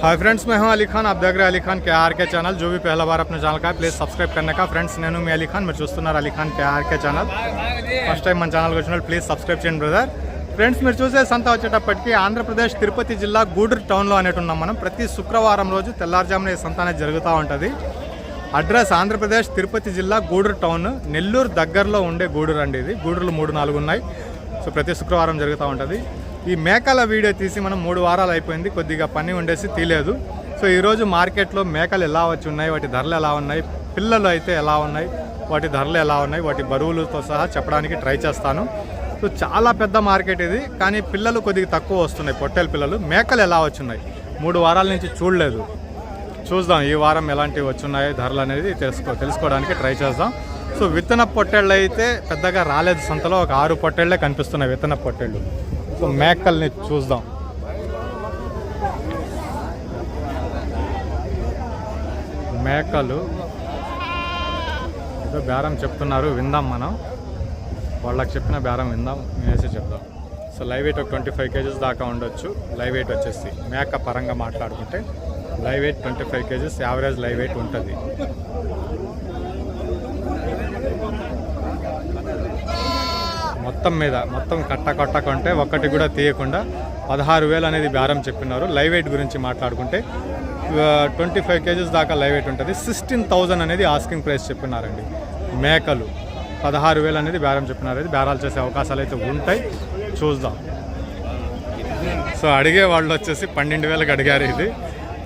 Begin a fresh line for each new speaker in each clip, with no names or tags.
Hi friends మేము అలీ ఖాన్ అబ్ దగ్గర అలీ ఖాన్ కేఆర్కే ఛానల్ జో బీ పహల బార్ అప్నే ఛానల్ కా ప్లీజ్ సబ్స్క్రైబ్ కన్నా కా ఫ్రెండ్స్ నేను మీ అలీ ఖాన్ మీరు చూస్తున్నారు Ali Khan KRK channel first time మన ఛానల్కి వచ్చిన ప్లీజ్ సబ్స్క్రైబ్ చేయండి బ్రదర్ ఫ్రెండ్స్ మీరు చూసే సంత వచ్చేటప్పటికి ఆంధ్రప్రదేశ్ తిరుపతి జిల్లా గూడూరు టౌన్లో అనేటు ఉన్నాం మనం ప్రతి శుక్రవారం రోజు తెల్లారుజామున ఈ సంత అనేది జరుగుతూ ఉంటుంది అడ్రస్ ఆంధ్రప్రదేశ్ తిరుపతి జిల్లా గూడూరు టౌన్ నెల్లూరు దగ్గరలో ఉండే గూడూరు అండి ఇది గూడూరులు మూడు నాలుగు ఉన్నాయి సో ప్రతి శుక్రవారం జరుగుతూ ఉంటుంది ఈ మేకల వీడియో తీసి మనం మూడు వారాలు అయిపోయింది కొద్దిగా పని ఉండేసి తీయలేదు సో ఈరోజు మార్కెట్లో మేకలు ఎలా వచ్చి ఉన్నాయి వాటి ధరలు ఎలా ఉన్నాయి పిల్లలు అయితే ఎలా ఉన్నాయి వాటి ధరలు ఎలా ఉన్నాయి వాటి బరువులతో సహా చెప్పడానికి ట్రై చేస్తాను. సో చాలా పెద్ద మార్కెట్ ఇది కానీ పిల్లలు కొద్దిగా తక్కువ వస్తున్నాయి పొట్టేల పిల్లలు. మేకలు ఎలా వచ్చున్నాయి మూడు వారాల నుంచి చూడలేదు. చూద్దాం ఈ వారం ఎలాంటివి వచ్చున్నాయో ధరలు అనేది తెలుసుకో తెలుసుకోవడానికి ట్రై చేద్దాం. సో విత్తన పొట్టేళ్ళు అయితే పెద్దగా రాలేదు సంతలో ఒక ఆరు పొట్టేళ్ళే కనిపిస్తున్నాయి విత్తన పొట్టేళ్ళు. మేకల్ని చూద్దాం. మేకలు. ఏదో బేరం చెప్తున్నారు విందాం మనం. వాళ్ళకి చెప్పిన బేరం విందాం నేనేసి చెప్దాం. సో లైవ్ వెయిట్ ఒక ట్వంటీ ఫైవ్ కేజెస్ దాకా ఉండొచ్చు. లైవ్ వెయిట్ వచ్చేసి మేక పరంగా మాట్లాడుకుంటే live weight twenty five kgs average live weight ఉంటుంది. మొత్తం మీద మొత్తం కట్ట కట్టకుంటే ఒక్కటి కూడా తీయకుండా పదహారు వేలు అనేది బేరం చెప్పినారు. లైవ్ వెయిట్ గురించి మాట్లాడుకుంటే ట్వంటీ ఫైవ్ కేజీస్ దాకా లైవ్ వెయిట్ ఉంటుంది. సిక్స్టీన్ థౌజండ్ అనేది ఆస్కింగ్ ప్రైస్ చెప్పినారండి. మేకలు పదహారు వేలు అనేది బేరం చెప్పినారు. అది బేరాలు చేసే అవకాశాలు అయితే ఉంటాయి. చూద్దాం. సో అడిగే వాళ్ళు వచ్చేసి పన్నెండు వేలకు అడిగారు ఇది.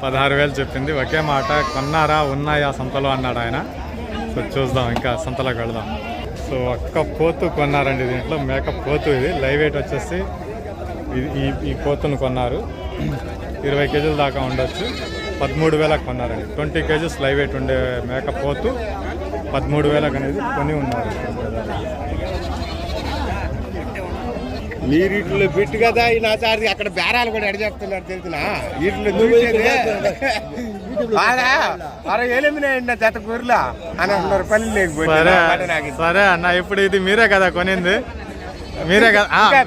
పదహారు వేలు చెప్పింది. ఒకే మాట కొన్నారా? ఉన్నాయా? సంతలో? అన్నాడు ఆయన. సో చూద్దాం ఇంకా సంతలోకి వెళదాం. సో అక్క పోతు కొన్నారండి దీంట్లో. మేక పోతు ఇది. లైవ్ వెయిట్ వచ్చేసి ఇది ఈ ఈ పోతును కొన్నారు. ఇరవై కేజీల దాకా ఉండొచ్చు. పదమూడు వేలకు కొన్నారండి. ట్వంటీ కేజీస్ లైవ్ వెయిట్ ఉండే మేక పోతు పదమూడు వేలకు అనేది కొని ఉన్నారు.
మీరు వీటిలో బిట్టు కదా ఈ నాచారి అక్కడ బేరాలు కూడా ఎడ చెప్తున్నారు తెలిసిన. వీటిలో అరే ఎలిమినేయండి జత కూరలా? అని అంటున్నారు పని లేకపోతే
సరే అన్న ఇప్పుడు ఇది మీరే కదా కొనింది. మీరే కదా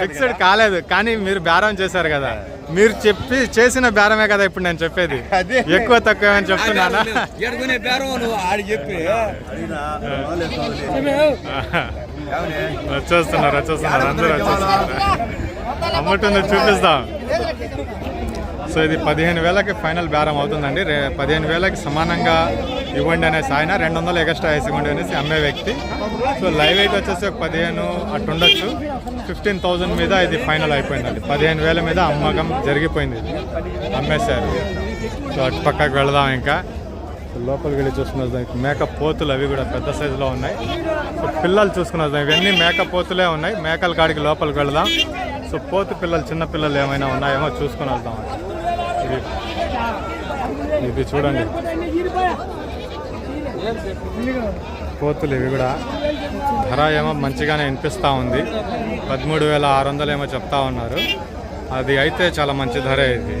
ఫిక్స్డ్. కాలేదు కానీ మీరు బేరం చేశారు కదా. మీరు చెప్పి చేసిన బేరమే కదా ఇప్పుడు నేను చెప్పేది.
అదే.
ఎక్కువ తక్కువ అని చెప్తున్నానా వచ్చేస్తున్నారు వచ్చేస్తున్నారు అందరూ వచ్చేస్తున్నారు అమ్మటుంది చూపిస్తాం. సో ఇది పదిహేను వేలకి ఫైనల్ బేరం అవుతుందండి. రే పదిహేను వేలకి సమానంగా ఇవ్వండి అనేసి ఆయన రెండు వందలు ఎక్స్ట్రా వేసి ఇవ్వండి అనేసి అమ్మే వ్యక్తి. సో లైవ్ వెయిట్ వచ్చేసి ఒక పదిహేను అటు ఉండొచ్చు. ఫిఫ్టీన్ థౌజండ్ మీద ఇది ఫైనల్ అయిపోయిందండి. పదిహేను వేల మీద అమ్మకం జరిగిపోయింది ఇది. అమ్మేశారు. సో అటు పక్కకు వెళదాం ఇంకా. లోపలికి వెళ్ళి చూసుకున్న వద్దాం మేక పోతులు అవి కూడా పెద్ద సైజులో ఉన్నాయి. సో పిల్లలు చూసుకున్న ఇవన్నీ మేక పోతులే ఉన్నాయి. మేకల కాడికి లోపలికి వెళదాం. సో పోతు పిల్లలు చిన్న పిల్లలు ఏమైనా ఉన్నాయేమో చూసుకుని వెళ్దాం. ఇది ఇది చూడండి. పోతులు ఇవి కూడా ధర ఏమో మంచిగానే వినిపిస్తూ ఉంది. పదమూడు వేల ఆరు వందలు ఏమో చెప్తా ఉన్నారు. అది అయితే చాలా మంచి ధరే ఇది.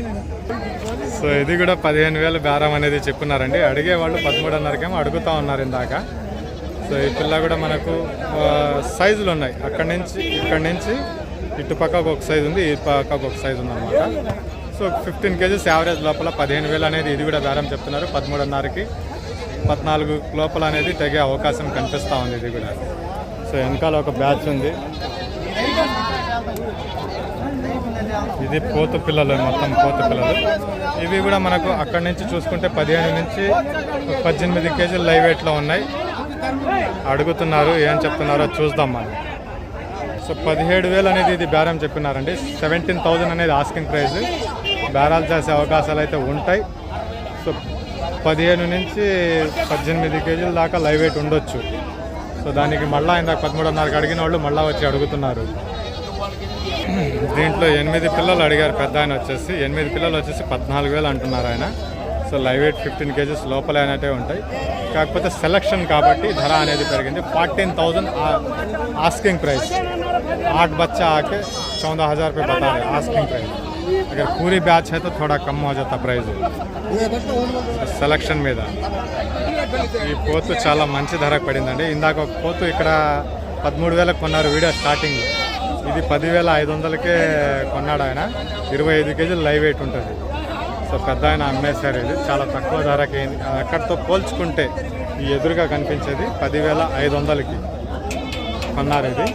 సో ఇది కూడా పదిహేను వేలు బేరం అనేది చెప్పున్నారండి అడిగే వాళ్ళు పదమూడున్నరకేమో అడుగుతూ ఉన్నారు ఇందాక. సో ఈ పిల్ల కూడా మనకు సైజులు ఉన్నాయి. అక్కడి నుంచి ఇక్కడి నుంచి ఇటు పక్కకు ఒక సైజు ఉంది ఈ పక్కకు ఒక సైజు ఉందన్నమాట. సో ఫిఫ్టీన్ కేజీస్ యావరేజ్ లోపల పదిహేను వేలు అనేది ఇది కూడా బేరం చెప్తున్నారు. పదమూడున్నరకి పద్నాలుగు లోపల అనేది తెగే అవకాశం కనిపిస్తూ ఉంది ఇది కూడా. సో వెనకాల ఒక బ్యాచ్ ఉంది. ఇది పోతు పిల్లలు మొత్తం పోతు పిల్లలు. ఇవి కూడా మనకు అక్కడి నుంచి చూసుకుంటే పదిహేను నుంచి పద్దెనిమిది కేజీలు లైవ్ వెయిట్లో ఉన్నాయి. అడుగుతున్నారు ఏం చెప్తున్నారో చూద్దాం మనం. సో పదిహేడు వేలు అనేది ఇది బేరం చెప్పినారండి. సెవెంటీన్ థౌజండ్ అనేది ఆస్కింగ్ ప్రైస్. బేరాలు చేసే అవకాశాలు అయితే ఉంటాయి. సో పదిహేను నుంచి పద్దెనిమిది కేజీల దాకా లైవ్ వెయిట్ ఉండొచ్చు. సో దానికి మళ్ళీ ఇందాక పదమూడున్నరకు అడిగిన వాళ్ళు మళ్ళీ వచ్చి అడుగుతున్నారు. దీంట్లో ఎనిమిది పిల్లలు అడిగారు పెద్ద ఆయన వచ్చేసి. ఎనిమిది పిల్లలు వచ్చేసి పద్నాలుగు వేలు అంటున్నారు ఆయన. So live weight fifteen kgs లోపల అయినట్టే ఉంటాయి. కాకపోతే సెలక్షన్ కాబట్టి ధర అనేది పెరిగింది. Fourteen thousand asking price. ఆట్ బచ్చా ఆకి చౌదా హజార్ రూపాయలు बता ఆస్కింగ్ आस्किंग प्राइस अगर బ్యాచ్ అయితే है तो थोड़ा సెలక్షన్ మీద. ఈ పోతు చాలా మంచి ధరకు పడిందండి. ఇందాక పోతు ఇక్కడ పదమూడు వేలకు కొన్నారు వీడియో స్టార్టింగ్లో ఇది పదివేల ఐదు వందలకే కొన్నాడు ఆయన. ఇరవై ఐదు కేజీలు లైవ్ వెయిట్ ఉంటుంది. సో పెద్ద ఆయన అమ్మేశారు ఇది. చాలా తక్కువ ధరకి అయింది. అక్కడితో పోల్చుకుంటే ఈ ఎదురుగా కనిపించేది పదివేల ఐదు వందలకి కొన్నారు ఇది.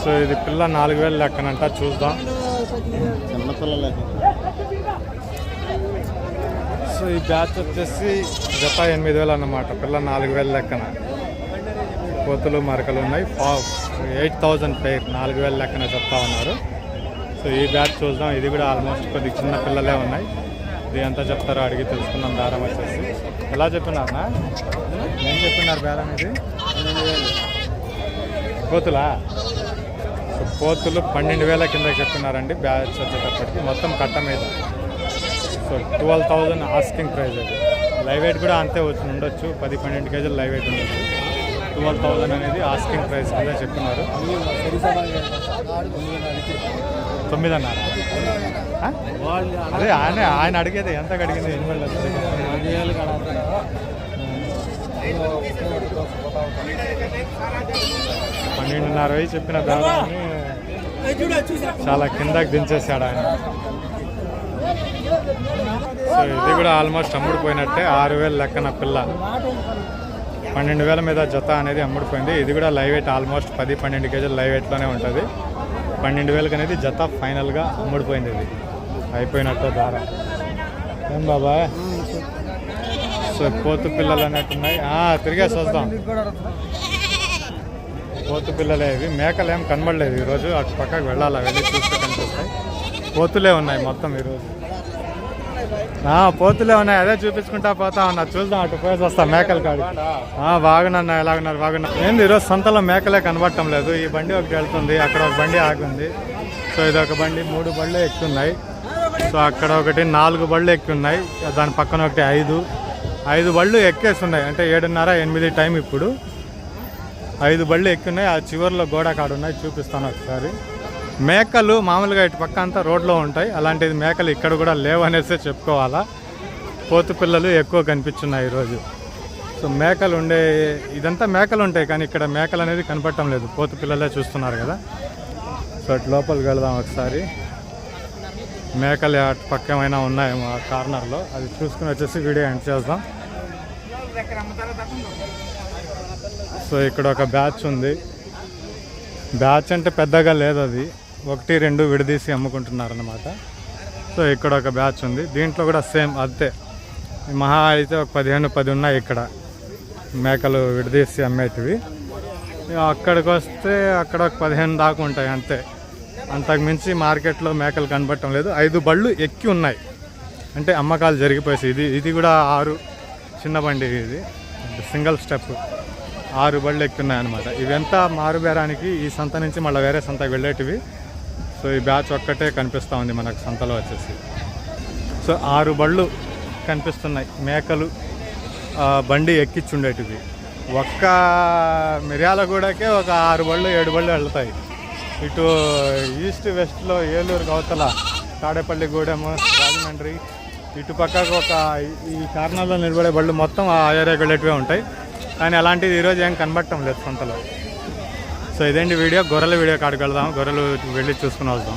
సో ఇది పిల్ల నాలుగు వేలు లెక్కనంట. చూద్దాం. సో ఈ బ్యాచ్ వచ్చేసి జత ఎనిమిది వేలు అన్నమాట. పిల్ల నాలుగు వేలు లెక్కన. కోతులు మరకలు ఉన్నాయి. ఎయిట్ థౌజండ్ పేర్ నాలుగు వేల లెక్కన చెప్తా ఉన్నారు. సో ఈ బ్యాచ్ చూద్దాం. ఇది కూడా ఆల్మోస్ట్ కొద్ది చిన్న పిల్లలే ఉన్నాయి. ఇది ఎంత చెప్తారో అడిగి తెలుసుకుందాం. బేరం వచ్చేసి. ఎలా చెప్పినారనా ఏం చెప్పినారు బేరం ఇది? కోతులా సో కోతులు పన్నెండు వేల కింద చెప్తున్నారండి బ్యాచ్ వచ్చేటప్పటికి. మొత్తం కట్ట మీద. So twelve thousand asking price అది. లైవ్ వెయిట్ కూడా అంతే వచ్చి ఉండొచ్చు. పది పన్నెండు కేజీలు లైవ్ వెయిట్ ఉండొచ్చు. ట్వెల్వ్ థౌజండ్ అనేది ఆస్కింగ్ ప్రైస్ కింద చెప్తున్నారు తొమ్మిదన్నర. అదే ఆయన ఆయన అడిగేది ఎంత అడిగింది ఎనిమిది పన్నెండున్నర వెయ్యి చెప్పిన దాదాపు చాలా కిందకి దించేశాడు ఆయన. సో ఇది కూడా ఆల్మోస్ట్ అమ్ముడుపోయినట్టే ఆరు వేలు లెక్కన పిల్ల. పన్నెండు వేల మీద జత అనేది అమ్ముడుపోయింది. ఇది కూడా లైవ్ వెయిట్ ఆల్మోస్ట్ పది పన్నెండు కేజీలు లైవ్ వెయిట్లోనే ఉంటుంది. పన్నెండు వేలకు అనేది జత ఫైనల్గా అమ్ముడిపోయింది ఇది. అయిపోయినట్టు దారం ఏం బాబా సో కోతు పిల్లలు అన్నట్టున్నాయి ఆ, తిరిగేసి వస్తాం కోతు పిల్లలే ఇవి. మేకలు ఏం కనబడలేదు ఈరోజు. అటు పక్కకు వెళ్ళాలి వెళ్ళి చూస్తే కనిపిస్తాయి. కోతులే ఉన్నాయి మొత్తం ఈరోజు. పోతులే ఉన్నాయి. అదే చూపించుకుంటా పోతా ఉన్నా. చూద్దాం అటు పోయేసి వస్తా మేకలు కాడు బాగున్నా ఎలాగున్నారు బాగున్నా ఏంది ఈరోజు సంతలో మేకలే కనబడటం లేదు. ఈ బండి ఒకటి వెళ్తుంది అక్కడ ఒక బండి ఆగుంది. సో ఇది ఒక బండి మూడు బళ్ళు ఎక్కున్నాయి. సో అక్కడ ఒకటి నాలుగు బళ్ళు ఎక్కున్నాయి. దాని పక్కన ఒకటి ఐదు. ఐదు బళ్ళు ఎక్కేసి ఉన్నాయి. అంటే ఏడున్నర ఎనిమిది టైం ఇప్పుడు. ఐదు బళ్ళు ఎక్కున్నాయి. ఆ చివరిలో గోడ కాడున్నాయి. చూపిస్తాను ఒకసారి. మేకలు మామూలుగా ఇటు పక్క అంతా రోడ్లో ఉంటాయి. అలాంటిది మేకలు ఇక్కడ కూడా లేవనేసే చెప్పుకోవాలా. పోతు పిల్లలు ఎక్కువ కనిపించున్నాయి ఈరోజు. సో మేకలు ఉండే ఇదంతా మేకలు ఉంటాయి కానీ ఇక్కడ మేకలు అనేది కనపడటం లేదు. పోతు పిల్లలే చూస్తున్నారు కదా. సో అటు లోపలికి వెళదాం ఒకసారి. మేకలు అటు పక్క ఏమైనా ఉన్నాయేమో ఆ కార్నర్లో. అది చూసుకుని వచ్చేసి వీడియో ఎండ్ చేద్దాం. సో ఇక్కడ ఒక బ్యాచ్ ఉంది. బ్యాచ్ అంటే పెద్దగా లేదు అది. ఒకటి రెండు విడదీసి అమ్ముకుంటున్నారు అనమాట సో ఇక్కడ ఒక బ్యాచ్ ఉంది. దీంట్లో కూడా సేమ్ అంతే మహా అయితే ఒక పదిహేను పది ఉన్నాయి ఇక్కడ. మేకలు విడదీసి అమ్మేటివి. అక్కడికి వస్తే అక్కడ ఒక పదిహేను దాకా ఉంటాయి అంతే. అంతకుమించి మార్కెట్లో మేకలు కనబడటం లేదు. ఐదు బళ్ళు ఎక్కి ఉన్నాయి. అంటే అమ్మకాలు జరిగిపోయి ఇది ఇది కూడా ఆరు చిన్న బండి ఇది. Single step. ఆరు బళ్ళు ఎక్కున్నాయి అనమాట ఇవంతా మారుబేరానికి ఈ సంత నుంచి మళ్ళీ వేరే సంతకు వెళ్ళేటివి. సో ఈ బ్యాచ్ ఒక్కటే కనిపిస్తూ ఉంది మనకు సంతలో వచ్చేసి. సో ఆరు బళ్ళు కనిపిస్తున్నాయి. మేకలు బండి ఎక్కించుండేటివి ఒక్క మిర్యాలగూడకే ఒక ఆరు బళ్ళు ఏడు బళ్ళు వెళ్తాయి. ఇటు ఈస్ట్ వెస్ట్లో ఏలూరు అవతల తాడేపల్లిగూడెము రాజమండ్రి ఇటు పక్కకు ఒక ఈ కార్నర్లో నిలబడే బళ్ళు మొత్తం ఆ ఏరియాకి వెళ్ళేటివే ఉంటాయి. కానీ అలాంటిది ఈరోజు ఏం కనబడటం లేదు సొంతలో. సో ఇదేంటి వీడియో? గొర్రెల వీడియో కాడికి వెళ్దాం. గొర్రెలు వెళ్ళి చూసుకుని వద్దాం